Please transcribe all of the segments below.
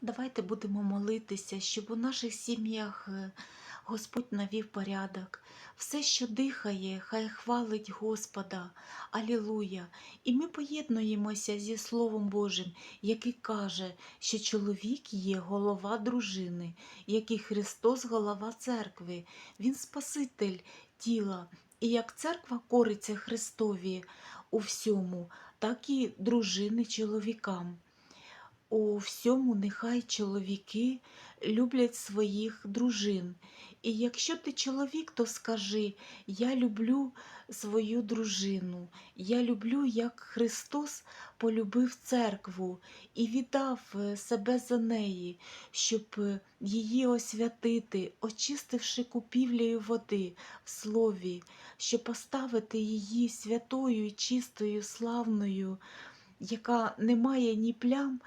Давайте будемо молитися, щоб у наших сім'ях е, Господь навів порядок. Все, що дихає, хай хвалить Господа. Алілуя! І ми поєднуємося зі Словом Божим, який каже, що чоловік є голова дружини, як і Христос голова церкви. Він Спаситель тіла. І як церква кориться Христові у всьому, так і дружини чоловікам. У всьому нехай чоловіки люблять своїх дружин. І якщо ти чоловік, то скажи: Я люблю свою дружину, я люблю, як Христос полюбив церкву і віддав е, себе за неї, щоб е, її освятити, очистивши купівлею води в слові, щоб поставити її святою, чистою, славною, яка не має ні плям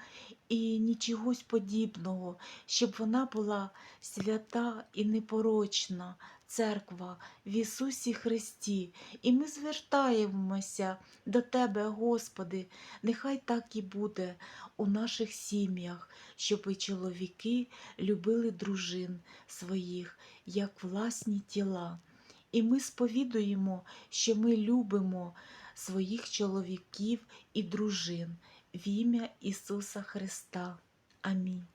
і нічогось подібного, щоб вона була свята і непорочна церква в Ісусі Христі. І ми звертаємося до Тебе, Господи, нехай так і буде у наших сім'ях, щоб і чоловіки любили дружин своїх, як власні тіла. І ми сповідуємо, що ми любимо своїх чоловіків і дружин в ім'я Ісуса Христа. Амінь.